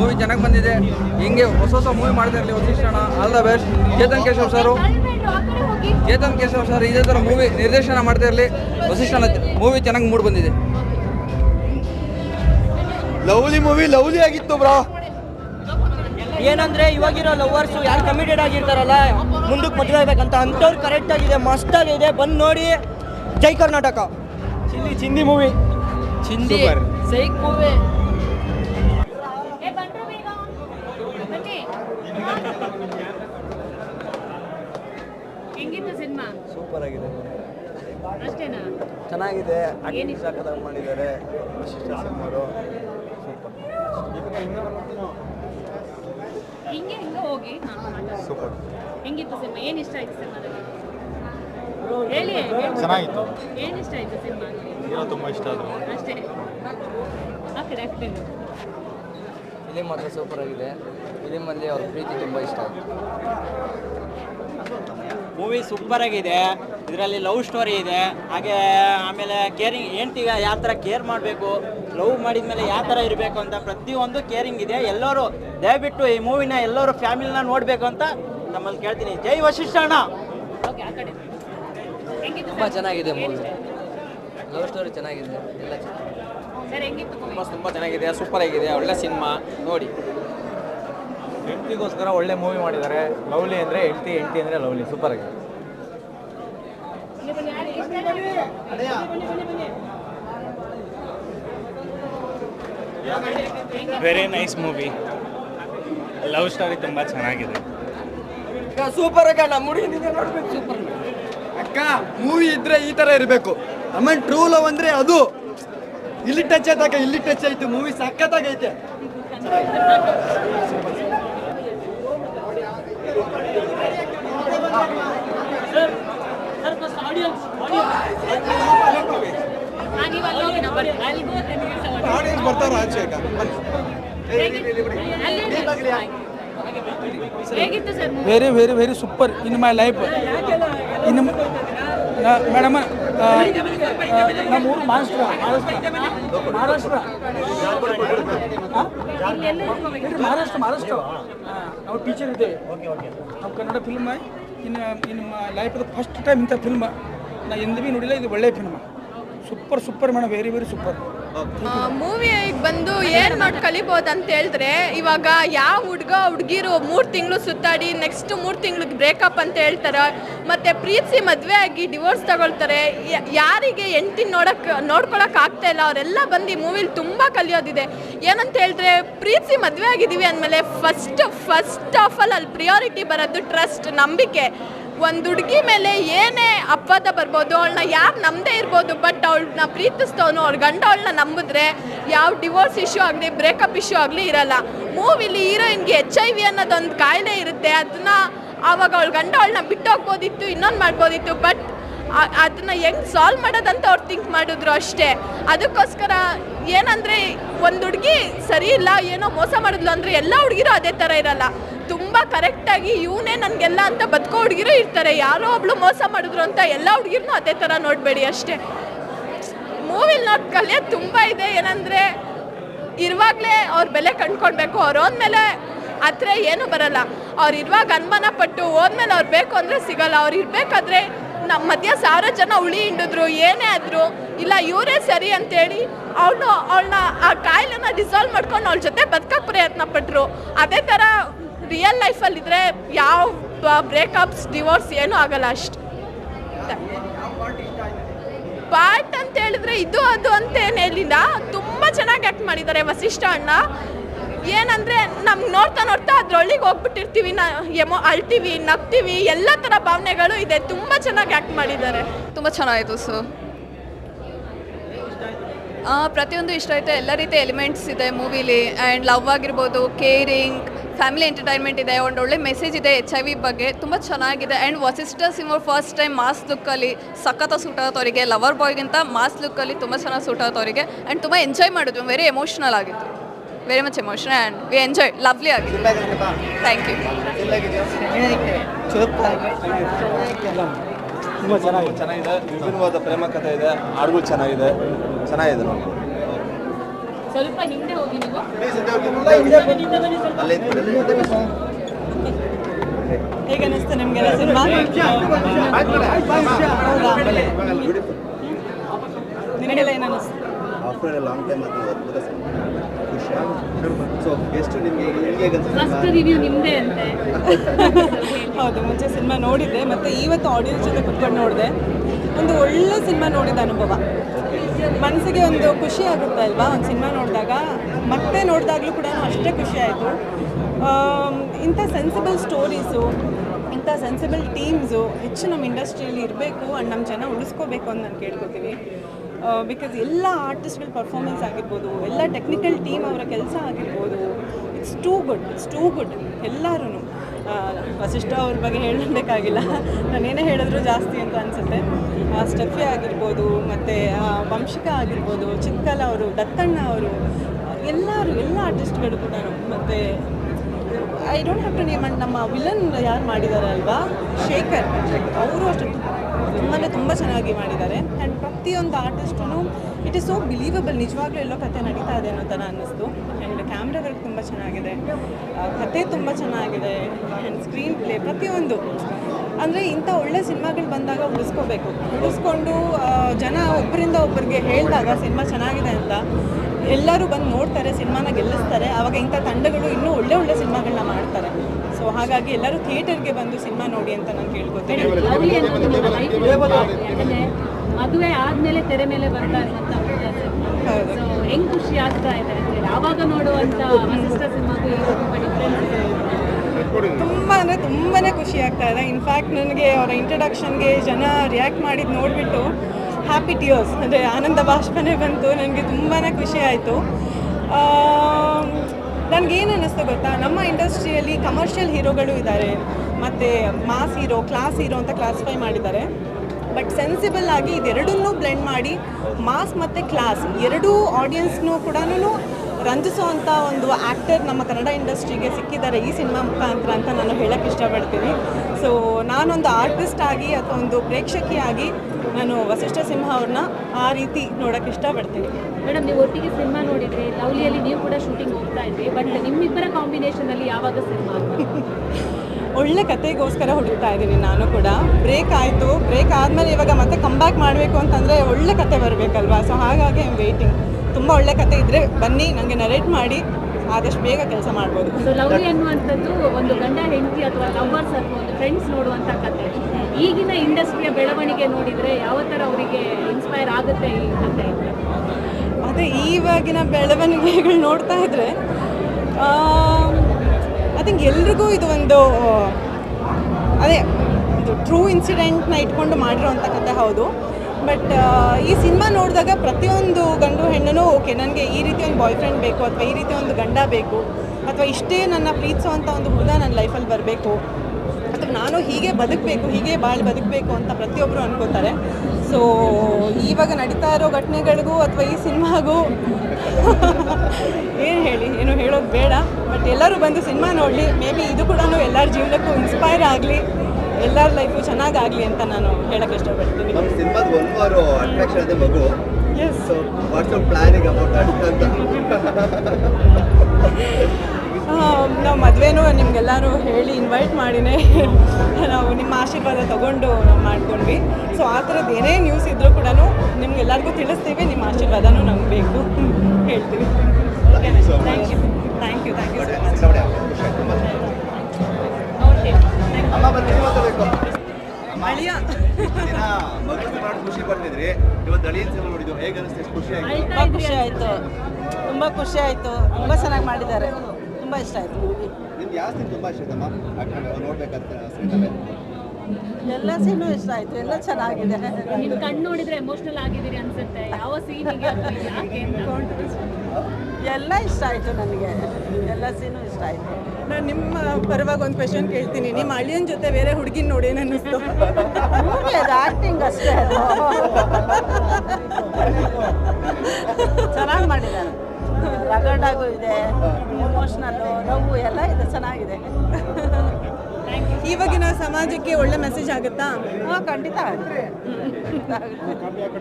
Movie ಚೆನ್ನಾಗಿ ಬಂದಿದೆ. ಹಿಂಗೆ ಹೊಸ ಹೊಸ ಮೂವಿ ಮಾಡ್ತಾ ಇರಲಿ ವಸಿಷ್ಠಣ all the best. Chetan Keshav sir. Chetan Keshav sir ಇದೇ ಥರ ಮೂವಿ ನಿರ್ದೇಶನ ಮಾಡ್ತಾ ಇರಲಿ. ವಸಿಷ್ಠಣ ಮೂವಿ ಚೆನ್ನಾಗಿ ಮೂಡ್ ಬಂದಿದೆ. ಲವ್ಲಿ ಮೂವಿ ಲವ್ಲಿ ಆಗಿತ್ತು ಬ್ರೋ. ಏನಂದ್ರೆ ಇವಾಗಿರೋ ಲವರ್ಸ್ ಯಾರು ಕಮಿಟೆಡ್ ಆಗಿರ್ತಾರಲ್ಲ ಮುಂದಕ್ಕೆ ಮದುವೆ ಆಗ್ಬೇಕಂತ ಅಂಥವ್ರು ಕರೆಕ್ಟ್ ಆಗಿದೆ ಮಸ್ತ್ ಆಗಿದೆ ಬಂದು ನೋಡಿ ಜೈ ಕರ್ನಾಟಕ. ಚಿಂದಿ ಚಿಂದಿ ಮೂವಿ. ಚಿಂದಿ ಸೈಕ್ ಮೂವಿ. ಹೆಂಗಿತ್ತು ಸಿನಿಮಾ? ಸೂಪರ್ ಆಗಿದೆ. ಅಷ್ಟೇನಾ? ಚೆನ್ನಾಗಿದೆ. ಮಾಡಿದ್ದಾರೆ. ಹಿಂಗೆ ಹಿಂಗೆ ಹೋಗಿ. ಸೂಪರ್ ಹೆಂಗಿತ್ತು ಸಿನಿಮಾ? ಏನು ಇಷ್ಟ ಆಯ್ತು ಸಿನಿಮಾದಲ್ಲಿ? ಹೇಳಿ ಚೆನ್ನಾಗಿತ್ತು. ಏನು ಇಷ್ಟ ಆಯ್ತು ಸಿನಿಮಾ ತುಂಬಾ ತುಂಬ ಇಷ್ಟ ಆಯಿತು ಅಷ್ಟೇ. ಆ ಕಡೆ ಆಗ್ತೇನೆ ಫಿಲಿಮ್ ಮಾತ್ರ ಸೂಪರ್ ಆಗಿದೆ. ಫಿಲಿಮಲ್ಲಿ ಅವ್ರ ಪ್ರೀತಿ ತುಂಬ ಇಷ್ಟ ಆಯಿತು. ಮೂವಿ ಸೂಪರ್ ಆಗಿದೆ. ಇದರಲ್ಲಿ ಲವ್ ಸ್ಟೋರಿ ಇದೆ. ಹಾಗೆ ಆಮೇಲೆ ಕೇರಿಂಗ್ ಹೆಂಡ್ತಿಗೆ ಯಾವ ಥರ ಕೇರ್ ಮಾಡಬೇಕು ಲವ್ ಮಾಡಿದ್ಮೇಲೆ ಯಾವ ಥರ ಇರಬೇಕು ಅಂತ ಪ್ರತಿಯೊಂದು ಕೇರಿಂಗ್ ಇದೆ. ಎಲ್ಲರೂ ದಯವಿಟ್ಟು ಈ ಮೂವಿನ ಎಲ್ಲರೂ ಫ್ಯಾಮಿಲಿನ ನೋಡಬೇಕು ಅಂತ ನಮ್ಮಲ್ಲಿ ಕೇಳ್ತೀನಿ. ಜೈ ವಶಿಷ್ಠಣ್ಣ! ಓಕೆ ಆ ಕಡೆ. ತುಂಬ ಚೆನ್ನಾಗಿದೆ ಮೂವಿ ಲವ್ ಸ್ಟೋರಿ ಚೆನ್ನಾಗಿದೆ. ಎಲ್ಲ ಚೆನ್ನಾಗಿದೆ. ಮೂವಿ ತುಂಬ ಚೆನ್ನಾಗಿದೆ ಸೂಪರ್ ಆಗಿದೆ ಒಳ್ಳೆ ಸಿನಿಮಾ ನೋಡಿ. ಹೆಂಡತಿಗೋಸ್ಕರ ಒಳ್ಳೆ ಮೂವಿ ಮಾಡಿದ್ದಾರೆ. ಲವ್ಲಿ ಅಂದರೆ ಹೆಂಡತಿ ಹೆಂಡತಿ ಅಂದರೆ ಲವ್ಲಿ ಸೂಪರ್ ಆಗಿದೆ. Very nice movie love story ತುಂಬ ಚೆನ್ನಾಗಿದೆ. ಸೂಪರ್ ಅಕ್ಕ ನಮ್ಮ ಹುಡುಗಿನಿಂದ ನೋಡ್ಬೇಕು ಸೂಪರ್ ಅಕ್ಕ ಮೂವಿ ಇದ್ರೆ ಈ ತರ ಇರಬೇಕು. ಆಮೇಲೆ ಟ್ರೂ ಲವ್ ಅಂದ್ರೆ ಅದು. ಇಲ್ಲಿ ಟಚ್ ಆದಾಗ ಇಲ್ಲಿ ಟಚ್ ಆಯ್ತು. ಮೂವಿ ಸಖತ್ತಾಗೈತೆ. ಆಡಿಯನ್ಸ್ ಬರ್ತಾರ ಆಚೆ ಈಗ? Very very very super in my life in madam ನಮ್ಮ ಊರು ಮಹಾರಾಷ್ಟ್ರ ಮಹಾರಾಷ್ಟ್ರ ಮಹಾರಾಷ್ಟ್ರ? ಮಹಾರಾಷ್ಟ್ರ ನಾವು ಟೀಚರ್ ಇದ್ದೇವೆ. ನಾವು ಕನ್ನಡ ಫಿಲ್ಮ್ ಇನ್ನು ಇನ್ ಲೈಫ್ ಫಸ್ಟ್ ಟೈಮ್ ಇಂಥ ಫಿಲ್ಮ್ ನಾ ಎಂದು ಭೀ ನೋಡಿಲ್ಲ, ಇದು ಒಳ್ಳೆಯ film super super madam very very super movie ಬಂದು ಏನ್ ಮಾಡಿ ಕಲಿಬಹುದು ಅಂತ ಹೇಳಿದ್ರೆ ಇವಾಗ ಯಾವ ಹುಡ್ಗ ಹುಡ್ಗಿರು ಮೂರು ತಿಂಗಳು ಸುತ್ತಾಡಿ ನೆಕ್ಸ್ಟ್ ಮೂರು ತಿಂಗ್ಳಿಗೆ ಬ್ರೇಕಪ್ ಅಂತ ಹೇಳ್ತಾರೆ ಮತ್ತೆ ಪ್ರೀತಿ ಮದುವೆ ಆಗಿ ಡಿವೋರ್ಸ್ ತಗೊಳ್ತಾರೆ ಯಾರಿಗೆ ಎಂಟಿ ನೋಡಕ್ ನೋಡ್ಕೊಳಕ್ ಆಗ್ತಾ ಇಲ್ಲ ಅವರೆಲ್ಲ ಬಂದು ಈ ಮೂವಿಲಿ ತುಂಬಾ ಕಲಿಯೋದಿದೆ. ಏನಂತ ಹೇಳಿದ್ರೆ ಪ್ರೀತಿ ಮದುವೆ ಆಗಿದ್ದೀವಿ ಅಂದಮೇಲೆ ಫಸ್ಟ್ ಫಸ್ಟ್ ಆಫ್ ಆಲ್ ಅಲ್ಲಿ ಪ್ರಿಯಾರಿಟಿ ಬರೋದು ಟ್ರಸ್ಟ್ ನಂಬಿಕೆ. ಒಂದು ಹುಡುಗಿ ಮೇಲೆ ಏನೇ ಅಪವಾದ ಬರ್ಬೋದು, ಅವಳನ್ನ ಯಾರು ನಂಬದೇ ಇರ್ಬೋದು ಬಟ್ ಅವಳನ್ನ ಪ್ರೀತಿಸ್ತವನು ಅವ್ಳ ಗಂಡ ಅವಳನ್ನ ನಂಬಿದ್ರೆ ಯಾವ ಡಿವೋರ್ಸ್ ಇಶ್ಯೂ ಆಗಲಿ ಬ್ರೇಕಪ್ ಇಶ್ಯೂ ಆಗಲಿ ಇರಲ್ಲ. ಮೂವಿಲಿ ಹೀರೋಯಿನ್ಗೆ ಎಚ್ ಐ ವಿ ಅನ್ನೋದೊಂದು ಕಾಯಿಲೆ ಇರುತ್ತೆ. ಅದನ್ನ ಆವಾಗ ಅವಳ ಗಂಡ ಅವಳನ್ನ ಬಿಟ್ಟು ಹೋಗ್ಬೋದಿತ್ತು, ಇನ್ನೊಂದು ಮಾಡ್ಬೋದಿತ್ತು ಬಟ್ ಅದನ್ನ ಹೆಂಗ್ ಸಾಲ್ವ್ ಮಾಡೋದಂತ ಅವ್ರು ಥಿಂಕ್ ಮಾಡಿದ್ರು ಅಷ್ಟೇ. ಅದಕ್ಕೋಸ್ಕರ ಏನಂದ್ರೆ, ಒಂದು ಹುಡುಗಿ ಸರಿ ಇಲ್ಲ, ಏನೋ ಮೋಸ ಮಾಡಿದ್ಲು ಅಂದ್ರೆ ಎಲ್ಲ ಹುಡುಗಿರು ಅದೇ ಥರ ಇರಲ್ಲ. ಕರೆಕ್ಟಾಗಿ ಇವನೇ ನನಗೆಲ್ಲ ಅಂತ ಬದುಕೋ ಹುಡುಗಿರು ಇರ್ತಾರೆ. ಯಾರೋ ಒಬ್ಳು ಮೋಸ ಮಾಡಿದ್ರು ಅಂತ ಎಲ್ಲ ಹುಡುಗಿರ್ನೂ ಅದೇ ಥರ ನೋಡಬೇಡಿ ಅಷ್ಟೇ. ಮೂವಿಲಿ ನೋಡಿ ಕಲಿಯೋದು ತುಂಬ ಇದೆ. ಏನಂದರೆ ಇರುವಾಗಲೇ ಅವ್ರ ಬೆಲೆ ಕಂಡ್ಕೊಳ್ಬೇಕು. ಅವ್ರು ಹೋದ್ಮೇಲೆ ಹತ್ರ ಏನೂ ಬರಲ್ಲ. ಅವ್ರು ಇರುವಾಗ ಅನುಮಾನ ಪಟ್ಟು ಹೋದ್ಮೇಲೆ ಅವ್ರು ಬೇಕು ಅಂದರೆ ಸಿಗಲ್ಲ. ಅವ್ರು ಇರಬೇಕಾದ್ರೆ ನಮ್ಮ ಮಧ್ಯ ಸಾವಿರ ಜನ ಉಳಿ ಹಿಂಡಿದ್ರು, ಏನೇ ಆದರೂ, ಇಲ್ಲ ಇವರೇ ಸರಿ ಅಂತೇಳಿ ಅವಳು ಅವಳನ್ನ ಆ ಕಾಯಿಲೆನ ಡಿಸಾಲ್ವ್ ಮಾಡ್ಕೊಂಡು ಅವಳ ಜೊತೆ ಬದುಕಕ್ಕೆ ಪ್ರಯತ್ನ ಪಟ್ಟರು ಅದೇ ಥರ ರಿಯಲ್ ಲೈಫಲ್ಲಿದ್ದರೆ ಯಾವ ಬ್ರೇಕಪ್ಸ್ ಡಿವೋರ್ಸ್ ಏನೂ ಆಗಲ್ಲ ಅಷ್ಟು. ಪಾರ್ಟ್ ಅಂತ ಹೇಳಿದ್ರೆ ಇದು, ಅದು ಅಂತ ಏನು ಹೇಳಿಲ್ಲ. ತುಂಬ ಚೆನ್ನಾಗಿ ಆ್ಯಕ್ಟ್ ಮಾಡಿದ್ದಾರೆ ವಸಿಷ್ಠ ಅಣ್ಣ. ಏನಂದ್ರೆ ನಮ್ಗೆ ನೋಡ್ತಾ ನೋಡ್ತಾ ಅದ್ರೊಳಗೆ ಹೋಗ್ಬಿಟ್ಟಿರ್ತೀವಿ. ನಾ, ಎಮೋ, ಅಳ್ತೀವಿ, ನಗ್ತೀವಿ, ಎಲ್ಲ ಥರ ಭಾವನೆಗಳು ಇದೆ. ತುಂಬ ಚೆನ್ನಾಗಿ ಆ್ಯಕ್ಟ್ ಮಾಡಿದ್ದಾರೆ. ತುಂಬ ಚೆನ್ನಾಗಿತ್ತು ಸೊ ಪ್ರತಿಯೊಂದು ಇಷ್ಟ ಆಯಿತು. ಎಲ್ಲ ರೀತಿಯ ಎಲಿಮೆಂಟ್ಸ್ ಇದೆ ಮೂವಿಲಿ. ಆ್ಯಂಡ್ ಲವ್ ಆಗಿರ್ಬೋದು ಕೇರಿಂಗ್ ಫ್ಯಾಮಿಲಿ ಎಂಟರ್ಟೈನ್ಮೆಂಟ್ ಇದೆ. ಒಂದು ಒಳ್ಳೆ ಮೆಸೇಜ್ ಇದೆ ಎಚ್ ಐ ವಿ ಬಗ್ಗೆ. ತುಂಬ ಚೆನ್ನಾಗಿದೆ. ಆ್ಯಂಡ್ ವಸಿಸ್ಟರ್ಸ್ ಸಿಂಹ ಫಸ್ಟ್ ಟೈಮ್ ಮಾಸ್ ಲುಕ್ಕಲ್ಲಿ ಸಖತ್ತ ಸೂಟ್ ಆಗೋತವರಿಗೆ ಲವರ್ ಬಾಯ್ಗಿಂತ ಮಾಸ್ ಲುಕ್ಕಲ್ಲಿ ತುಂಬ ಚೆನ್ನಾಗಿ ಸೂಟ್ ಆಗೋತವರಿಗೆ ಆ್ಯಂಡ್ ತುಂಬ ಎಂಜಾಯ್ ಮಾಡಿದ್ವಿ. ವೆರಿ ಎಮೋಷ್ನಲ್ ಆಗಿತ್ತು. Very much emotion and we enjoy lovely ಆಗಿದೆ ಥ್ಯಾಂಕ್ ಯು ತುಂಬ ಚೆನ್ನಾಗಿದೆ. ಚೆನ್ನಾಗಿದೆ. ವಿಭಿನ್ನವಾದ ಪ್ರೇಮ ಕಥೆ ಇದೆ. ಹಾಡುಗಳು ಚೆನ್ನಾಗಿದೆ. ಚೆನ್ನಾಗಿದೆ ನೋಡಿ. ಸ್ವಲ್ಪ ಹಿಂದೆ ಹೋಗಿ ನೀವು. ಹೇಗೆ ಅನಿಸ್ತು ನಿಮ್ಗೆ ಸಿನಿಮಾ ನಿಮಗೆಲ್ಲ ಏನು ಅನಿಸ್ತು? ಆಫ್ಟರ್ ಎ ಲಾಂಗ್ ಟೈಮ್ ಅದು ಅದ್ಭುತ ಫಸ್ಟ್ ರಿವ್ಯೂ ನಿಮ್ಮದೇ ಅಂತೆ. ಹೌದು ಮುಂಚೆ ಸಿನಿಮಾ ನೋಡಿದ್ದೆ ಮತ್ತೆ ಇವತ್ತು ಆಡಿಯನ್ಸ್ ಜೊತೆ ಕುತ್ಕೊಂಡು ನೋಡಿದೆ. ಒಂದು ಒಳ್ಳೆ ಸಿನಿಮಾ ನೋಡಿದ ಅನುಭವ. ಮನಸ್ಸಿಗೆ ಒಂದು ಖುಷಿ ಆಗುತ್ತೆ ಅಲ್ವಾ? ಒಂದು ಸಿನಿಮಾ ನೋಡಿದಾಗ ಮತ್ತೆ ನೋಡಿದಾಗಲೂ ಕೂಡ ಅಷ್ಟೇ ಖುಷಿ ಆಯಿತು. ಇಂಥ ಸೆನ್ಸಿಬಲ್ ಸ್ಟೋರೀಸು ಇಂಥ ಸೆನ್ಸಿಬಲ್ ಟೀಮ್ಸು ಹೆಚ್ಚು ನಮ್ಮ ಇಂಡಸ್ಟ್ರಿಯಲ್ಲಿ ಇರಬೇಕು ಆ್ಯಂಡ್ ನಮ್ಮ ಜನ ಉಳಿಸ್ಕೋಬೇಕು ಅಂತ ನಾನು ಕೇಳ್ಕೊತೀನಿ ಬಿಕಾಸ್ ಎಲ್ಲ ಆರ್ಟಿಸ್ಟ್ಗಳ ಪರ್ಫಾರ್ಮೆನ್ಸ್ ಆಗಿರ್ಬೋದು, ಎಲ್ಲ ಟೆಕ್ನಿಕಲ್ ಟೀಮ್ ಅವರ ಕೆಲಸ ಆಗಿರ್ಬೋದು it's too good it's too good ಎಲ್ಲರೂ ವಸಿಷ್ಠ ಅವ್ರ ಬಗ್ಗೆ ಹೇಳಬೇಕಾಗಿಲ್ಲ. ನಾನೇನೇ ಹೇಳಿದ್ರು ಜಾಸ್ತಿ ಅಂತ ಅನಿಸುತ್ತೆ. ಸ್ಟೆಫಿ ಆಗಿರ್ಬೋದು, ಮತ್ತು ವಂಶಿಕ ಆಗಿರ್ಬೋದು ಚಿತ್ಕಲ ಅವರು, ದತ್ತಣ್ಣ ಅವರು, ಎಲ್ಲರೂ, ಎಲ್ಲ ಆರ್ಟಿಸ್ಟ್ಗಳು ಕೂಡ, ಮತ್ತು I don't have to name and ನಮ್ಮ ವಿಲನ್ ಯಾರು ಮಾಡಿದ್ದಾರೆ ಅಲ್ವಾ? ಶೇಖರ್. ಅವರು ಅಷ್ಟೇ. ತುಂಬಾ ತುಂಬ ಚೆನ್ನಾಗಿ ಮಾಡಿದ್ದಾರೆ. ಆ್ಯಂಡ್ ಪ್ರತಿಯೊಂದು ಆರ್ಟಿಸ್ಟೂ ಇಟ್ ಇಸ್ ಸೋ ಬಿಲೀವಬಲ್ ನಿಜವಾಗ್ಲೂ ಎಲ್ಲೋ ಕತೆ ನಡೀತಾ ಇದೆ ಅನ್ನೋ ಥರ ಅನ್ನಿಸ್ತು. ಆ್ಯಂಡ್ ಕ್ಯಾಮ್ರಾ ವರ್ಕ್ ತುಂಬ ಚೆನ್ನಾಗಿದೆ. ಕತೆ ತುಂಬ ಚೆನ್ನಾಗಿದೆ. ಆ್ಯಂಡ್ ಸ್ಕ್ರೀನ್ ಪ್ಲೇ ಪ್ರತಿಯೊಂದು. ಅಂದರೆ ಇಂಥ ಒಳ್ಳೆ ಸಿನಿಮಾಗಳು ಬಂದಾಗ ಉಳಿಸ್ಕೋಬೇಕು. ಉಳಿಸ್ಕೊಂಡು ಜನ ಒಬ್ಬರಿಂದ ಒಬ್ಬರಿಗೆ ಹೇಳಿದಾಗ ಸಿನಿಮಾ ಚೆನ್ನಾಗಿದೆ ಅಂತ ಎಲ್ಲರೂ ಬಂದು ನೋಡ್ತಾರೆ ಸಿನಿಮಾನ ಗೆಲ್ಲಿಸ್ತಾರೆ. ಆವಾಗ ಇಂಥ ತಂಡಗಳು ಇನ್ನೂ ಒಳ್ಳೆ ಒಳ್ಳೆ ಸಿನಿಮಾಗಳನ್ನ ಮಾಡ್ತಾರೆ. ಸೊ ಹಾಗಾಗಿ ಎಲ್ಲರೂ ಥಿಯೇಟರ್ಗೆ ಬಂದು ಸಿನಿಮಾ ನೋಡಿ ಅಂತ ನಾನು ಕೇಳ್ಕೊತೀನಿ. ಮದುವೆ ಆದ್ಮೇಲೆ ತೆರೆ ಮೇಲೆ ಬರ್ತಾ ಇರುವಂತ ಹೆಂಗ್ ಖುಷಿ ಆಗ್ತಾ ಇದೆ ಯಾವಾಗ ನೋಡುವಂತ ತುಂಬ ಅಂದರೆ ತುಂಬಾ ಖುಷಿ ಆಗ್ತಾ ಇದೆ. ಇನ್ಫ್ಯಾಕ್ಟ್ ನನಗೆ ಅವರ ಇಂಟ್ರಡಕ್ಷನ್ಗೆ ಜನ ರಿಯಾಕ್ಟ್ ಮಾಡಿದ್ದು ನೋಡಿಬಿಟ್ಟು ಹ್ಯಾಪಿ ಟಿಯರ್ಸ್ ಅಂದರೆ ಆನಂದ ಬಾಷ್ಪನೇ ಬಂತು ನನಗೆ ತುಂಬಾ ಖುಷಿ ಆಯಿತು. ನನಗೇನು ಅನ್ನಿಸ್ತು ಗೊತ್ತಾ? ನಮ್ಮ ಇಂಡಸ್ಟ್ರಿಯಲ್ಲಿ ಕಮರ್ಷಿಯಲ್ ಹೀರೋಗಳು ಇದ್ದಾರೆ ಮತ್ತು ಮಾಸ್ ಹೀರೋ ಕ್ಲಾಸ್ ಹೀರೋ ಅಂತ ಕ್ಲಾಸಿಫೈ ಮಾಡಿದ್ದಾರೆ. ಬಟ್ ಸೆನ್ಸಿಬಲ್ ಆಗಿ ಇದೆರಡನ್ನೂ ಬ್ಲೆಂಡ್ ಮಾಡಿ ಮಾಸ್ ಮತ್ತು ಕ್ಲಾಸ್ ಎರಡೂ ಆಡಿಯನ್ಸ್ನು ಕೂಡ ರಂಜಿಸುವಂಥ ಒಂದು ಆ್ಯಕ್ಟರ್ ನಮ್ಮ ಕನ್ನಡ ಇಂಡಸ್ಟ್ರಿಗೆ ಸಿಕ್ಕಿದ್ದಾರೆ ಈ ಸಿನಿಮಾ ಮುಖಾಂತರ ಅಂತ ನಾನು ಹೇಳಕ್ಕೆ ಇಷ್ಟಪಡ್ತೀನಿ. ಸೊ ನಾನೊಂದು ಆರ್ಟಿಸ್ಟ್ ಆಗಿ ಅಥವಾ ಒಂದು ಪ್ರೇಕ್ಷಕಿಯಾಗಿ ನಾನು ವಸಿಷ್ಠ ಸಿಂಹ ಅವ್ರನ್ನ ಆ ರೀತಿ ನೋಡೋಕೆ ಇಷ್ಟಪಡ್ತೀನಿ. ಮೇಡಮ್ ನೀವು ಒಟ್ಟಿಗೆ ಸಿನಿಮಾ ನೋಡಿದ್ರಿ ಲವ್ಲಿಯಲ್ಲಿ ನೀವು ಕೂಡ ಶೂಟಿಂಗ್ ಹೋಗ್ತಾ ಇದ್ರಿ ಬಟ್ ನಿಮ್ಮಿಬ್ಬರ ಕಾಂಬಿನೇಷನ್ ಅಲ್ಲಿ ಯಾವಾಗ ಸಿನಿಮಾ ಒಳ್ಳೆ ಕತೆಗೋಸ್ಕರ ಹುಡುಕ್ತಾ ಇದ್ದೀನಿ ನಾನು ಕೂಡ. ಬ್ರೇಕ್ ಆಯಿತು ಬ್ರೇಕ್ ಆದಮೇಲೆ ಇವಾಗ ಮತ್ತೆ ಕಮ್ಬ್ಯಾಕ್ ಮಾಡಬೇಕು ಅಂತಂದರೆ ಒಳ್ಳೆ ಕತೆ ಬರಬೇಕಲ್ವಾ? ಸೊ ಹಾಗಾಗಿ ಐಮ್ ವೇಟಿಂಗ್ ತುಂಬ ಒಳ್ಳೆ ಕತೆ ಇದ್ದರೆ ಬನ್ನಿ ನನಗೆ ನರೇಟ್ ಮಾಡಿ ಆದಷ್ಟು ಬೇಗ ಕೆಲಸ ಮಾಡ್ಬೋದು. ಸೊ ಲವ್ಲಿ ಅನ್ನುವಂಥದ್ದು ಒಂದು ಗಂಡ ಹೆಂಡತಿ ಅಥವಾ ಲವರ್ಸ್ ಅಥವಾ ಒಂದು ಫ್ರೆಂಡ್ಸ್ ನೋಡುವಂಥ ಕತೆ. ಈಗಿನ ಇಂಡಸ್ಟ್ರಿಯ ಬೆಳವಣಿಗೆ ನೋಡಿದರೆ ಯಾವ ಥರ ಅವರಿಗೆ ಇನ್ಸ್ಪೈರ್ ಆಗುತ್ತೆ ಈ ಕತೆ ಅದೇ, ಈವಾಗಿನ ಬೆಳವಣಿಗೆಗಳು ನೋಡ್ತಾ ಇದ್ರೆ ಐ ಥಿಂಕ್ ಎಲ್ರಿಗೂ ಇದು ಒಂದು, ಅದೇ ಒಂದು ಟ್ರೂ ಇನ್ಸಿಡೆಂಟ್ನ ಇಟ್ಕೊಂಡು ಮಾಡಿರೋವಂಥ ಕತೆ ಹೌದು. ಬಟ್ ಈ ಸಿನಿಮಾ ನೋಡಿದಾಗ ಪ್ರತಿಯೊಂದು ಗಂಡು ಹೆಣ್ಣು ಓಕೆ, ನನಗೆ ಈ ರೀತಿ ಒಂದು ಬಾಯ್ ಫ್ರೆಂಡ್ ಬೇಕು, ಅಥವಾ ಈ ರೀತಿ ಒಂದು ಗಂಡ ಬೇಕು, ಅಥವಾ ಇಷ್ಟೇ ನನ್ನ ಪ್ರೀತಿಸುವಂಥ ಒಂದು ಹುಡುಗ ನನ್ನ ಲೈಫಲ್ಲಿ ಬರಬೇಕು ಅಥವಾ ನಾನು ಹೀಗೆ ಬದುಕಬೇಕು ಹೀಗೆ ಬಾಳಿ ಬದುಕಬೇಕು ಅಂತ ಪ್ರತಿಯೊಬ್ಬರು ಅನ್ಕೋತಾರೆ. ಸೊ ಇವಾಗ ನಡೀತಾ ಇರೋ ಘಟನೆಗಳಿಗೂ ಅಥವಾ ಈ ಸಿನಿಮಾಗೂ ಏನು ಹೇಳಿ ಏನು ಹೇಳೋದು ಬೇಡ. ಬಟ್ ಎಲ್ಲರೂ ಬಂದು ಸಿನಿಮಾ ನೋಡಲಿ. ಮೇ ಬಿ ಇದು ಕೂಡ ಎಲ್ಲರ ಜೀವನಕ್ಕೂ ಇನ್ಸ್ಪೈರ್ ಆಗಲಿ ಎಲ್ಲರ ಲೈಫು ಚೆನ್ನಾಗಾಗಲಿ ಅಂತ ನಾನು ಹೇಳಕ್ಕೆ ಇಷ್ಟಪಡ್ತೀನಿ. ಎಸ್ ನಾವು ಮದುವೆನೂ ನಿಮಗೆಲ್ಲರೂ ಹೇಳಿ ಇನ್ವೈಟ್ ಮಾಡಿನೇ ನಾವು ನಿಮ್ಮ ಆಶೀರ್ವಾದ ತಗೊಂಡು ನಾವು ಮಾಡ್ಕೊಂಡ್ವಿ. ಸೊ ಆ ಥರದ್ದು ಏನೇ ನ್ಯೂಸ್ ಇದ್ದರೂ ಕೂಡ ನಿಮ್ಗೆಲ್ಲರಿಗೂ ತಿಳಿಸ್ತೀವಿ ನಿಮ್ಮ ಆಶೀರ್ವಾದನೂ ನಮ್ಗೆ ಬೇಕು ಹೇಳ್ತೀವಿ. Thank you thank you thank you ಖುಷಿ ಪಡ್ತಿದ್ರಿ. ಇವತ್ತು ಅಳಿಯನ್ ಸಿನಿಮಾ ನೋಡಿದ್ದು ಹೇಗೆ ಅನಿಸ್ತು ಎಷ್ಟು ಖುಷಿ ಆಯ್ತು? ತುಂಬಾ ಖುಷಿ ಆಯಿತು. ತುಂಬ ಖುಷಿ ಆಯಿತು. ತುಂಬ ಚೆನ್ನಾಗಿ ಮಾಡಿದ್ದಾರೆ. ತುಂಬ ಇಷ್ಟ ಆಯಿತು ಮೂವಿ ನಿಮ್ಗೆ ಯಾವ ಸೀನ್ ತುಂಬಾ ಇಷ್ಟ ಆಯ್ತಮ್ಮ? ಯಾಕಂದ್ರೆ ನೋಡ್ಬೇಕಂತ ಸ್ಕ್ರೀನಲ್ಲಿ ಎಲ್ಲ ಸೀನು ಇಷ್ಟ ಆಯಿತು ಎಲ್ಲ ಚೆನ್ನಾಗಿದೆ. ನಿಮ್ ಕಣ್ಣು ನೋಡಿದ್ರೆ ಎಮೋಷನಲ್ ಆಗಿದ್ದೀರಿ ಅನ್ಸುತ್ತೆ. ಯಾವ ಸೀನಿಗೆ ಎಲ್ಲ ಇಷ್ಟ ಆಯಿತು ನನಗೆ. ಎಲ್ಲ ಸೀನು ಇಷ್ಟ ಆಯಿತು. ನಾನು ನಿಮ್ಮ ಪರವಾಗಿ ಒಂದು ಕ್ವೆಶನ್ ಕೇಳ್ತೀನಿ. ನಿಮ್ಮ ಅಳಿಯನ ಜೊತೆ ಬೇರೆ ಹುಡುಗಿನ ನೋಡಿ ಅನ್ನಿಸ್ತು ಅನ್ನಿಸ್ತು ಅದು ಆ್ಯಕ್ಟಿಂಗ್ ಅಷ್ಟೇ. ಚೆನ್ನಾಗಿ ಮಾಡಿದ್ದಾರೆ ರಗಡಾಗೂ ಇದೆ ಎಮೋಷ್ನಲ್ಲು ನೋವು ಎಲ್ಲ ಇದೆ ಚೆನ್ನಾಗಿದೆ. ಇವಾಗಿನ ಸಮಾಜಕ್ಕೆ ಒಳ್ಳೆ ಮೆಸೇಜ್ ಆಗುತ್ತಾ? ಹಾಂ ಖಂಡಿತ ಆಗುತ್ತೆ.